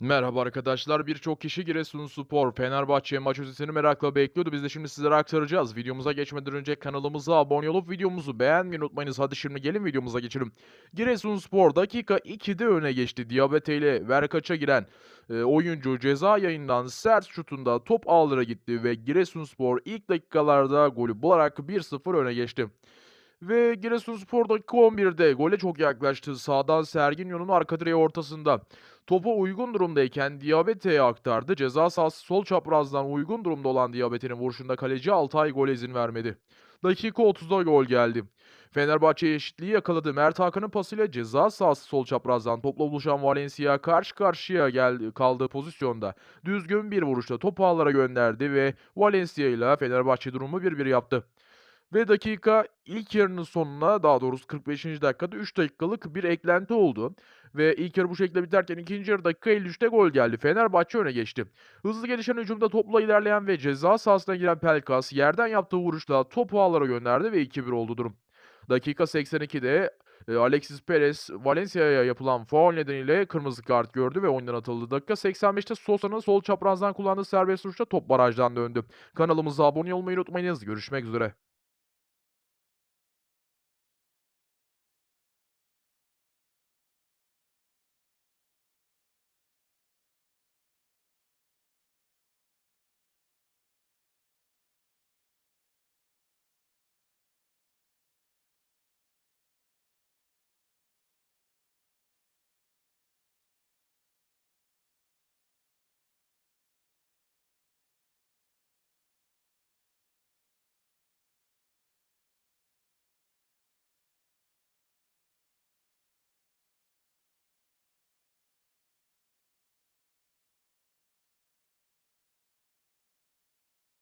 Merhaba arkadaşlar. Birçok kişi Giresunspor, Fenerbahçe maç özetini merakla bekliyordu. Biz de şimdi sizlere aktaracağız. Videomuza geçmeden önce kanalımıza abone olup videomuzu beğenmeyi unutmayınız. Hadi şimdi gelin videomuza geçelim. Giresunspor dakika 2'de öne geçti. Diabete ile Verkaç'a giren e, oyuncu ceza yayından sert şutunda top ağlara gitti ve Giresunspor ilk dakikalarda golü bularak 1-0 öne geçti. Ve Giresunspor dakika 11'de gole çok yaklaştı. Sağdan Serginho'nun arka direği ortasında. Topu uygun durumdayken Diabete'ye aktardı. Ceza sahası sol çaprazdan uygun durumda olan Diabete'nin vuruşunda kaleci Altay gole izin vermedi. Dakika 30'da gol geldi. Fenerbahçe eşitliği yakaladı. Mert Hakan'ın pasıyla ceza sahası sol çaprazdan topla buluşan Valencia karşı karşıya geldi, kaldığı pozisyonda. Düzgün bir vuruşla topu ağlara gönderdi ve Valencia ile Fenerbahçe durumu 1-1 yaptı. Ve dakika ilk yarının sonuna daha doğrusu 45. dakikada 3 dakikalık bir eklenti oldu. Ve ilk yarı bu şekilde biterken ikinci yarı dakika 53'te gol geldi. Fenerbahçe öne geçti. Hızlı gelişen hücumda topla ilerleyen ve ceza sahasına giren Pelkas yerden yaptığı vuruşla topu ağlara gönderdi ve 2-1 oldu durum. Dakika 82'de e, Alexis Perez Valencia'ya yapılan faul nedeniyle kırmızı kart gördü ve oyundan atıldı. Dakika 85'te Sosa'nın sol çaprazdan kullandığı serbest vuruşla top barajdan döndü. Kanalımıza abone olmayı unutmayınız. Görüşmek üzere.